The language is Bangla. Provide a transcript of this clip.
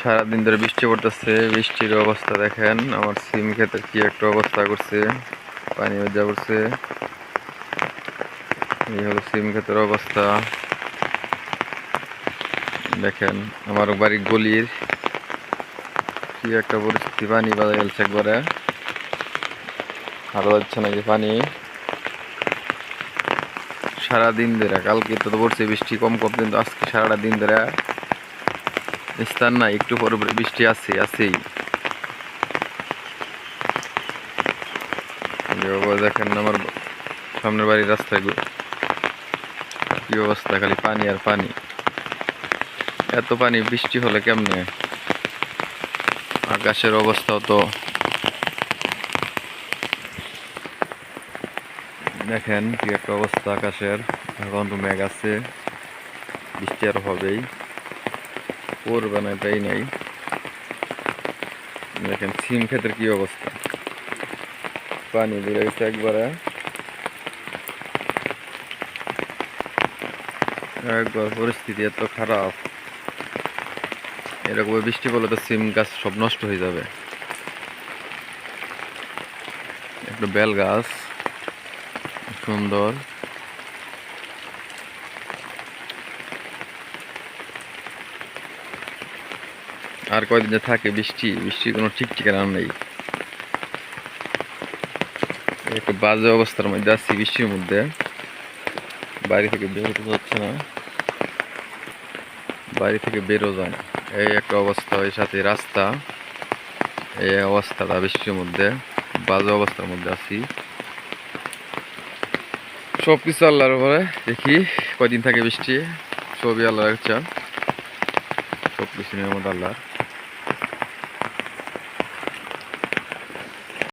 সারাদিন ধরে বৃষ্টি পড়তেছে, বৃষ্টির অবস্থা দেখেন, আমার সিম ক্ষেতের কি একটা অবস্থা করছে, পানি যা করছে এই হলো সিম ক্ষেতের অবস্থা। দেখেন, আমার বাড়ির গলির কি একটা পরিস্থিতি, পানি বাজা গেছে একবারে। আরও যাচ্ছে নাকি পানি? সারাদিন ধরে, কালকে তো পড়ছে বৃষ্টি কম কম, কিন্তু আজকে সারাটা দিন ধরে স্থান না একটু পরে পরে বৃষ্টি আছে, আছেই। দেখেন আমার সামনের বাড়ির রাস্তায় কি অবস্থা, খালি পানি আর পানি। এত পানি, বৃষ্টি হলে কেমনে? আকাশের অবস্থাও তো দেখেন কি একটা অবস্থা আকাশের। এখন তো মেঘ আছে, বৃষ্টি আর হবেই। পড়বে না এটাই নেই। দেখেন, সিম ক্ষেতের কি অবস্থা। পানি বেড়ে গেছে একবারে। একবার পরিস্থিতি এত খারাপ। এরকম বৃষ্টি পড়লে তো সিম গাছ সব নষ্ট হয়ে যাবে। একটা বেল গাছ, সুন্দর। আর কয়দিন যে থাকে বৃষ্টি, বৃষ্টির কোনো ঠিক ঠিকানা নেই। একটা বাজে অবস্থার মধ্যে আছি বৃষ্টির মধ্যে। বাড়ি থেকে বের হতে হচ্ছে না। বাড়ি থেকে বেরো যায় না এই একটা অবস্থা ওই সাথে রাস্তা। এই অবস্থাটা বৃষ্টির মধ্যে, বাজে অবস্থার মধ্যে আছি। সব কিছু আল্লাহর উপরে দেখি, কয়দিন থাকে বৃষ্টি, সবই আল্লাহর ইচ্ছা। সব কিছু নিয়মত আল্লাহর।